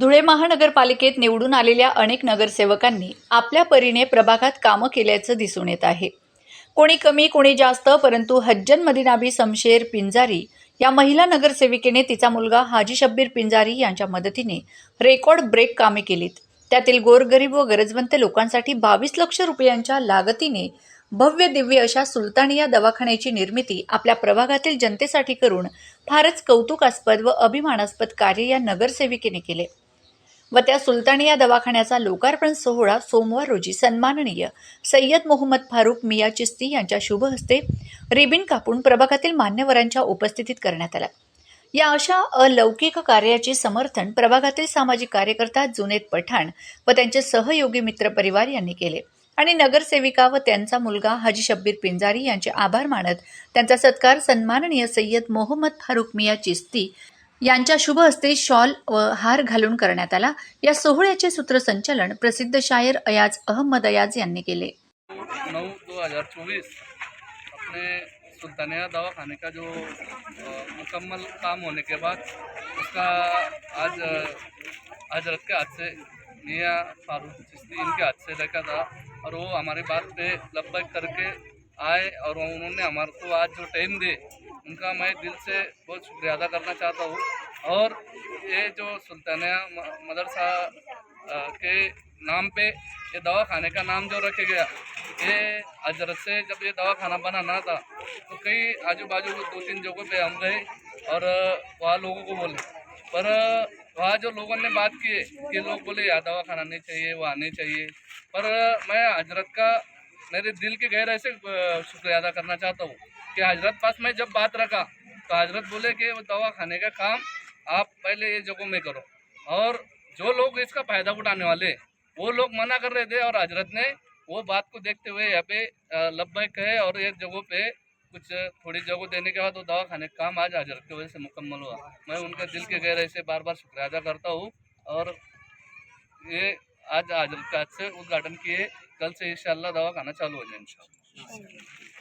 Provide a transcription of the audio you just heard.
धुळे महानगरपालिकेत निवडून आलेल्या अनेक नगरसेवकांनी आपल्या परीने प्रभागात कामं केल्याचं दिसून येत आहे. कोणी कमी कोणी जास्त परंतु हज्जन मदिनाबी समशेर पिंजारी या महिला नगरसेविकेने तिचा मुलगा हाजी शब्बीर पिंजारी यांच्या मदतीने रेकॉर्ड ब्रेक कामे केलीत. त्यातील गोरगरीब व गरजवंत लोकांसाठी बावीस लक्ष रुपयांच्या लागतीने भव्य दिव्य अशा सुलतानिया दवाखान्याची निर्मिती आपल्या प्रभागातील जनतेसाठी करून फारच कौतुकास्पद व अभिमानास्पद कार्य या नगरसेविकेने केले. व त्या सुलतानिया दवाखान्याचा लोकार्पण सोहळा सोमवार रोजी सन्माननीय सय्यद मोहम्मद फारूक मिया चिस्ती यांच्या शुभ हस्ते रिबिन कापून प्रभागातील मान्यवरांच्या उपस्थितीत करण्यात आला. या अशा अलौकिक कार्याचे समर्थन प्रभागातील सामाजिक कार्यकर्ता जुनेद पठाण व त्यांचे सहयोगी मित्र परिवार यांनी केले आणि नगरसेविका व त्यांचा मुलगा हाजी शब्बीर पिंजारी यांचे आभार मानत त्यांचा सत्कार सन्माननीय सय्यद मोहम्मद फारूक मिया चिस्ती यांच्या शुभ हस्ते शॉल व हार घालून करण्यात आला. या सोहळ्याचे सूत्रसंचालन प्रसिद्ध शायर अयाज अहमद अयाज यांनी केले. नौ दो हज़ार चौबीस अपने सुल्तानिया दवाखाने का जो मुकम्मल काम होने के बाद उसका आज हजरत के हाथ से मियाँ फारूक चिश्ती इनके हाथ से रखा था और वो हमारे बात पे लब्बैक करके आए और उन्होंने हमारे को आज जो टाइम दे उनका मैं दिल से बहुत शुक्रिया अदा करना चाहता हूँ। और ये जो सुल्तानिया मदरसा के नाम पे ये दवा खाने का नाम जो रखे गया, ये हज़रत से जब ये दवा खाना बनाना था तो कई आजू बाजू दो तीन जगहों पे हम गए और वहाँ लोगों को बोले। पर वहाँ जो लोगों ने बात की, कि लोग बोले, यहाँ दवा खाना नहीं चाहिए, वहाँ नहीं चाहिए। पर मैं हज़रत का मेरे दिल के गहराई से शुक्रिया अदा करना चाहता हूँ। कि हज़रत पास मैं जब बात रखा तो हज़रत बोले कि दवा खाने का काम आप पहले ये जगहों में करो। और जो लोग इसका फ़ायदा उठाने वाले, वो लोग मना कर रहे थे और हज़रत ने वो बात को देखते हुए यहाँ पे लब्बैक कहे और एक जगहों पे कुछ थोड़ी जगह देने के बाद वो दवा खाने का काम आज हज़रत की वजह से मुकम्मल हुआ। मैं उनका दिल के गहराई से बार बार शुक्रिया अदा करता हूँ। और ये आज हज़रत का हाथ से उद्घाटन किए। कल से इंशाल्लाह दवा खाना चालू हो जाए इंशाल्लाह